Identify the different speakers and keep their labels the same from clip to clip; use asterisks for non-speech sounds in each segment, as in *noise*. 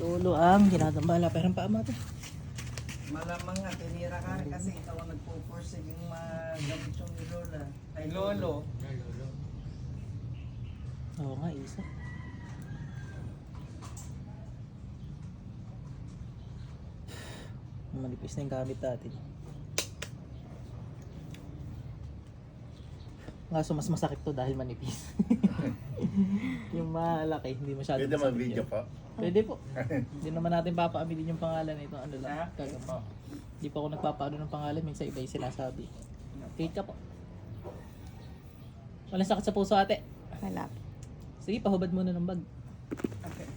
Speaker 1: Lolo ang ginagambala. Pero pa ama to.
Speaker 2: Malamang nga, tinira ka rin kasi ikaw ang nagpo-force yung magamit yung ni Lola. Ay, Lolo.
Speaker 1: Oo nga, isa. Manipis na yung gamit natin. Ngaso mas masakit to dahil manipis. *laughs* yung malaki, hindi masyado
Speaker 3: Pwede
Speaker 1: masakit
Speaker 3: mag-video
Speaker 1: yun.
Speaker 3: pa.
Speaker 1: Pwede po. *laughs* Hindi naman natin papaaminin yung pangalan nito. Ano lang,
Speaker 2: Ah,
Speaker 1: kagamo. Hindi pa ako nagpapaano ng pangalan, minsan iba yung sinasabi. Tate ka po. Walang sakit sa puso ate.
Speaker 4: Wala.
Speaker 1: Sige, pahubad muna ng bag.
Speaker 2: Okay.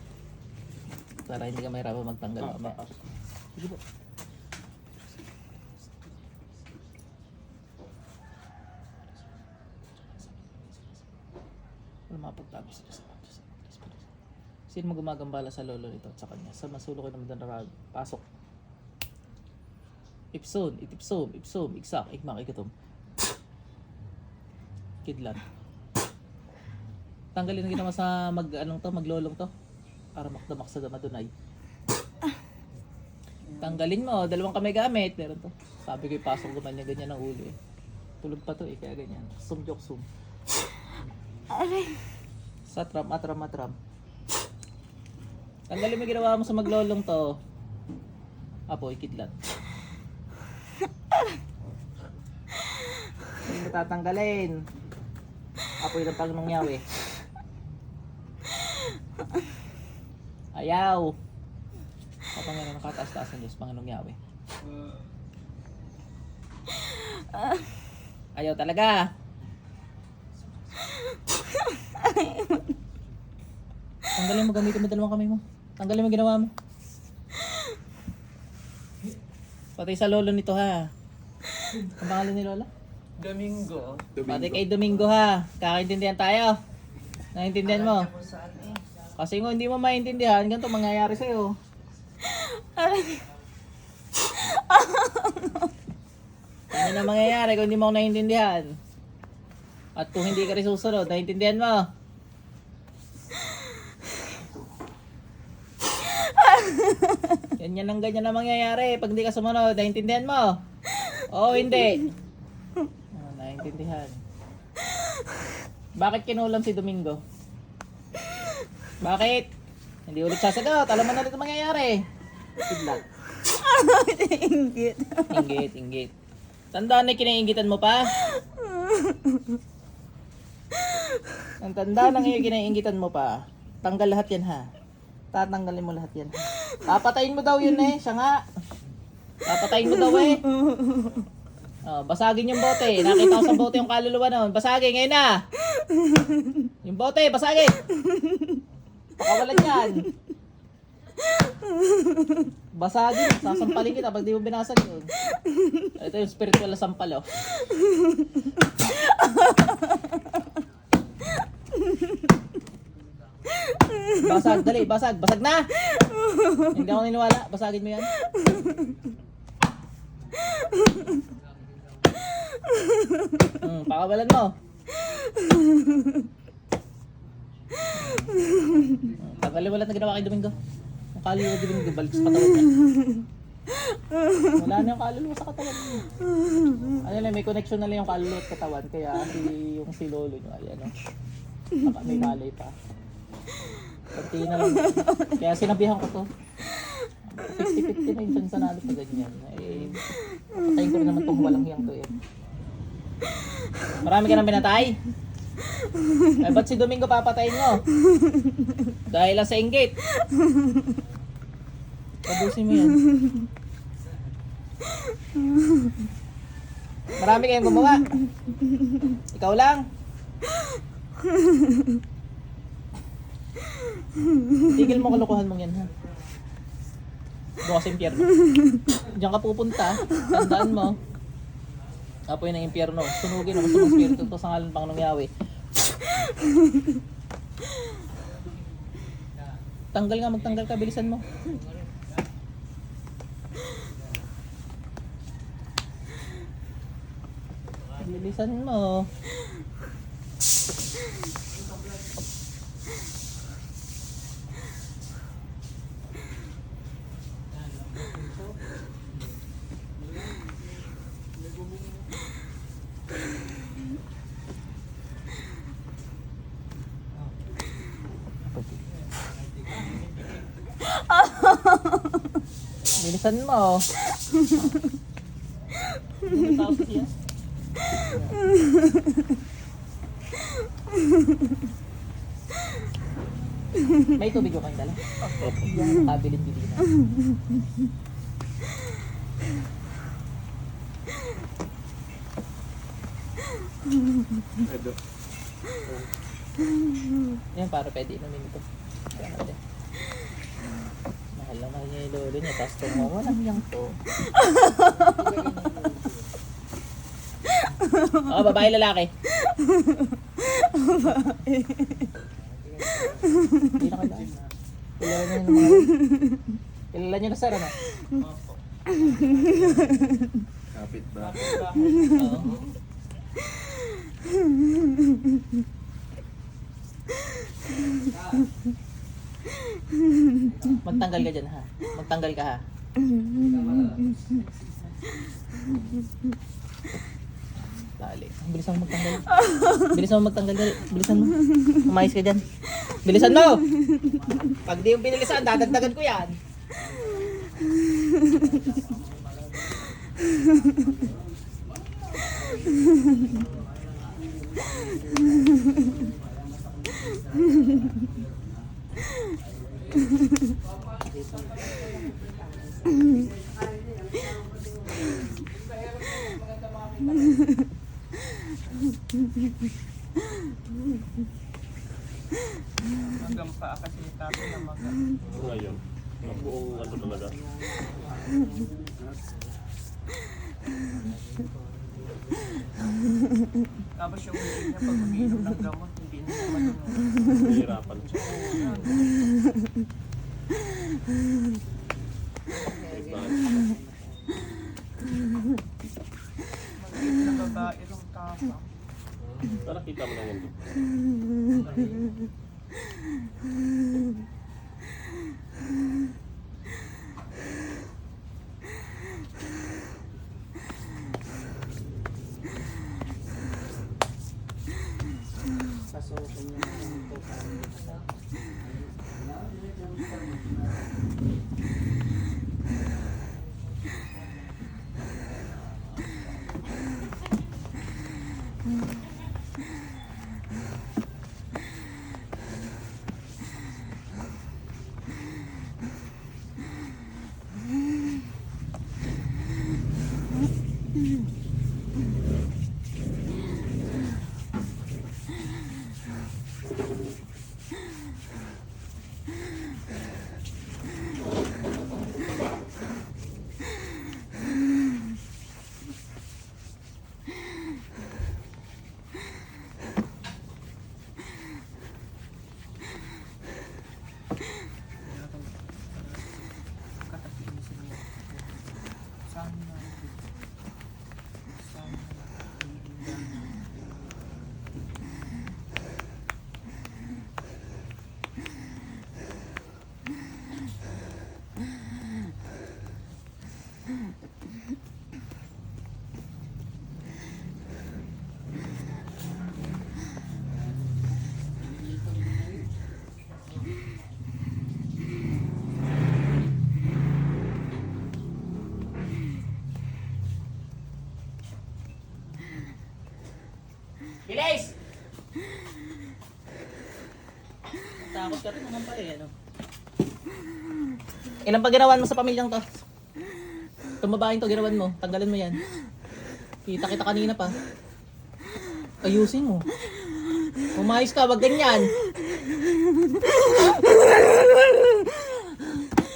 Speaker 1: Para hindi ka mahirapan magtanggal.
Speaker 2: Ah,
Speaker 1: mamaya. Sige po. Wala mapagtabi sila sa Sino mo gumagambala sa lolo nito at sa kanya? Sa masulo ko naman na rag. Pasok. Ipson, itipsom, ipsom, iksak, ikmak, ikatom. Kidlat. Tanggalin na ginawa sa mag anong to, maglolong to. Para makdamak sa damadunay. Tanggalin mo, dalawang kamay gamit. Meron to. Sabi ko ipasok gumanyan ganyan ang ulo eh. Tulog pa to eh, kaya ganyan. Sum jok sum. Satram, atram, atram. Tanggalin mo ginawa mo sa maglolong to. Apo, ikidlat. Hindi mo tatanggalin. Apoy ng Panginoong Yahweh. Ayaw. Kapangyarihan ng kataas-taas ng Diyos, Panginoong Yahweh. Ayaw talaga. Tanggalin mo, gamitin mo dalawang kamay mo. Tanggalin mo ginawa mo. Pati sa lolo nito ha. Ang pangalan ni Lola?
Speaker 2: Domingo.
Speaker 1: Pati kay Domingo ha. Kakaintindihan tayo. Naintindihan mo? Kasi kung hindi mo maintindihan, ganito mangyayari sa'yo. ano na mangyayari kung hindi mo ako naiintindihan? At kung hindi ka rin susunod, naiintindihan mo? Ganyan ang ganyan na mangyayari pag hindi ka sumunod, naiintindihan mo? Oo, hindi. Oh, naiintindihan. Bakit kinulam si Domingo? Bakit? Hindi ulit sasagot. Alam mo na ulit ang mangyayari. Kidlat.
Speaker 4: Inggit.
Speaker 1: Inggit, inggit. Tandaan na kinaingitan mo pa. Ang tanda ng iyo kinaingitan mo pa. Tanggal lahat yan ha. Tatanggalin mo lahat yan. Papatayin mo daw yun eh. Siya nga. Papatayin mo daw eh. Oh, basagin yung bote. Nakita ko sa bote yung kaluluwa noon. Basagin, ngayon na. Yung bote, basagin. Pakawalan yan. Basagin, sasampalin kita pag di mo binasag yun. Ito yung spiritual na sampal, oh. Basag, dali, basag, basag na! Hindi ako niniwala, basagin mo yan. Hmm, pakawalan mo. Lahat na ginawa kay Domingo. Ang kaluluwa ni Domingo, balik sa katawan. Wala na yung kaluluwa sa katawan. Ano lang, may connection na lang yung kaluluwa at katawan. Kaya si, yung si Lolo niyo, ayan o. Baka may malay pa. Kunti na lang. Kaya sinabihan ko to. 50-50 na yung chance na pa ganyan. Eh, patayin ko rin naman tong walang hiyang to eh. Marami ka nang pinatay? Ay, ba't si Domingo papatayin mo? Dahil lang sa inggit. Tabusin mo yan. Marami kayong gumawa. Ikaw lang. Tigil mo kalokohan mong yan ha. Sa impyerno. Diyan ka pupunta. Tandaan mo. Apoy ng impyerno. Sunugin ako sa mga spirito to sa ngalan ng Panginoong Yahweh. Tanggal nga, magtanggal ka. Bilisan mo. Bilisan mo. Bilisan mo. May tubig ko kayong dala? Opo. Yung kabilin-bilin na. Yan, para pwede inumin ito. Kaya natin. Mahal na mahal niya yung lolo niya, tapos tumawa lang yung to. *laughs* Oh, babae lalaki. Hindi na kailangan. Kilala niyo naman. Kilala niyo na sir, ano?
Speaker 3: Kapit ba?
Speaker 1: Oo. *laughs* Magtanggal ka dyan ha. Magtanggal ka ha. Dali. Bilisan mo magtanggal. Bilisan mo magtanggal. Bilisan mo. Umayos ka dyan. Bilisan mo! Pag di yung binilisan, dadagdagan ko yan.
Speaker 2: Hanggang pa kasi tato na mag
Speaker 3: Ngayon. Ang buong ano talaga.
Speaker 2: Tapos yung hindi niya pag umiinom ng gamot, hindi na siya matulog.
Speaker 3: Nahihirapan siya. Wait lang.
Speaker 2: Maliit na babae ng tapang.
Speaker 3: Tara, kita mo na yan.
Speaker 1: 嗯。Ilan pa ginawan mo sa pamilyang to? Babaeng to ginawan mo, tanggalin mo yan. Kita kita kanina pa. Ayusin mo. Umayos ka, wag ganyan.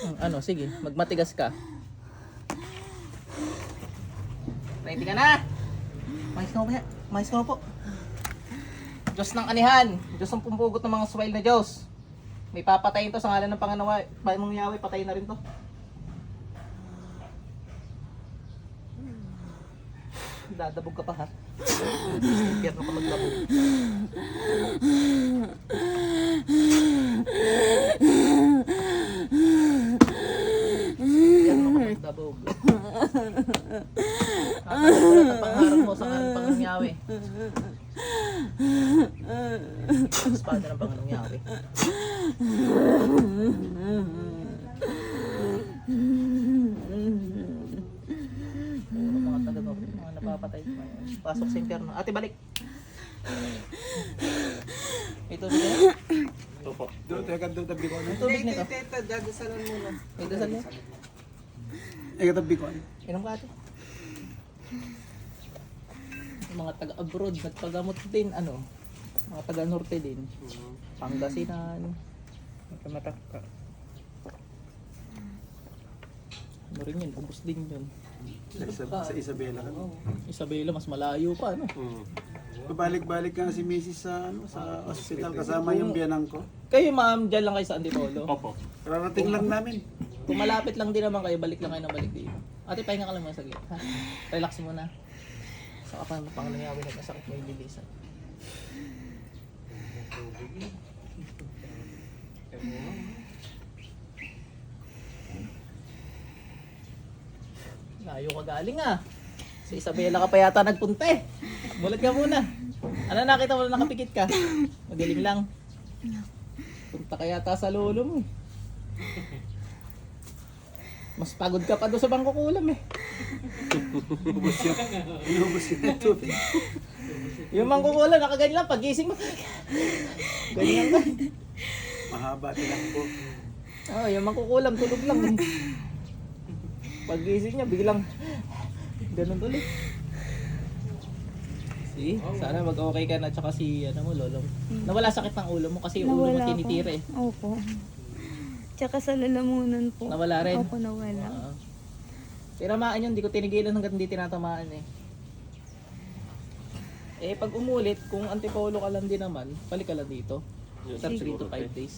Speaker 1: Hmm, ano, sige, magmatigas ka. Ready ka na? Mais ka po. Mais ka po. Diyos ng anihan. Diyos ang pumpugot ng mga swile na Diyos. May papatayin to sa ngalan ng Panginoon. Panginoong Yahweh, patayin na rin to. Dadabog ka pa ha. Impyerno ka maglabog. Impyerno ka maglabog. Kakagulat ang pangarap sa ngalan ng Panginoong Yahweh. Espada ng Panginoong Yahweh. Pasok sa impyerno. Ate, balik. Ito ba
Speaker 3: Ito po.
Speaker 5: Do, teka, do, tabi ko.
Speaker 1: Yung tubig
Speaker 2: Ito,
Speaker 1: nito.
Speaker 2: ito, ito, dadasalan muna.
Speaker 1: Ito sa niya.
Speaker 5: Teka, tabi ko.
Speaker 1: Inom ka ate. Yung mga taga-abroad, nagpagamot din, ano, mga taga-norte din. Pangasinan. Matamatak ka. Ano rin yun, ubos din yun.
Speaker 5: Sa, Isa- sa Isabela ka.
Speaker 1: Oh, Isabela, mas malayo pa, ano.
Speaker 3: Hmm.
Speaker 5: Babalik-balik ka si Mrs. sa, ano, sa hospital kasama yung biyanang ko.
Speaker 1: Kayo ma'am, dyan lang kayo sa Antipolo.
Speaker 3: Opo.
Speaker 5: Kararating lang namin.
Speaker 1: Kung malapit lang din naman kayo, balik lang kayo ng balik dito. Ate, pahinga ka lang muna saglit. Ha? *laughs* Relax muna. Saka pa pangalangyawi na masakit may bilisan. Layo ka galing ah. Sa Isabela ka pa yata nagpunta eh. Bulat ka muna. Ano nakita mo na nakapikit ka? Magaling lang. Punta ka yata sa lolo mo. Mas pagod ka pa doon sa bangko kulam eh.
Speaker 5: Ubus yun. Inubos yun. Tubig.
Speaker 1: Yung mangko kulam, nakaganyan lang. Pagising mo. Ganyan ka.
Speaker 5: Mahaba tilang po.
Speaker 1: Oh, yung mangko kulam, tulog lang. eh. Pagising niya, biglang ganun ulit. See? Sana mag-okay ka na tsaka si ano mo, lolo mo. Nawala sakit ng ulo mo kasi yung ulo mo
Speaker 4: Nawala po.
Speaker 1: tinitira eh.
Speaker 4: Opo. Tsaka sa lalamunan po.
Speaker 1: Nawala rin.
Speaker 4: Opo, nawala.
Speaker 1: Oo. Tinamaan yun, hindi ko tinigilan hanggang hindi tinatamaan eh. Eh, pag umulit, kung antipolo ka lang din naman, balik ka lang dito.
Speaker 3: Yes,
Speaker 1: After 3
Speaker 3: siguro,
Speaker 1: to 5
Speaker 3: te.
Speaker 1: days.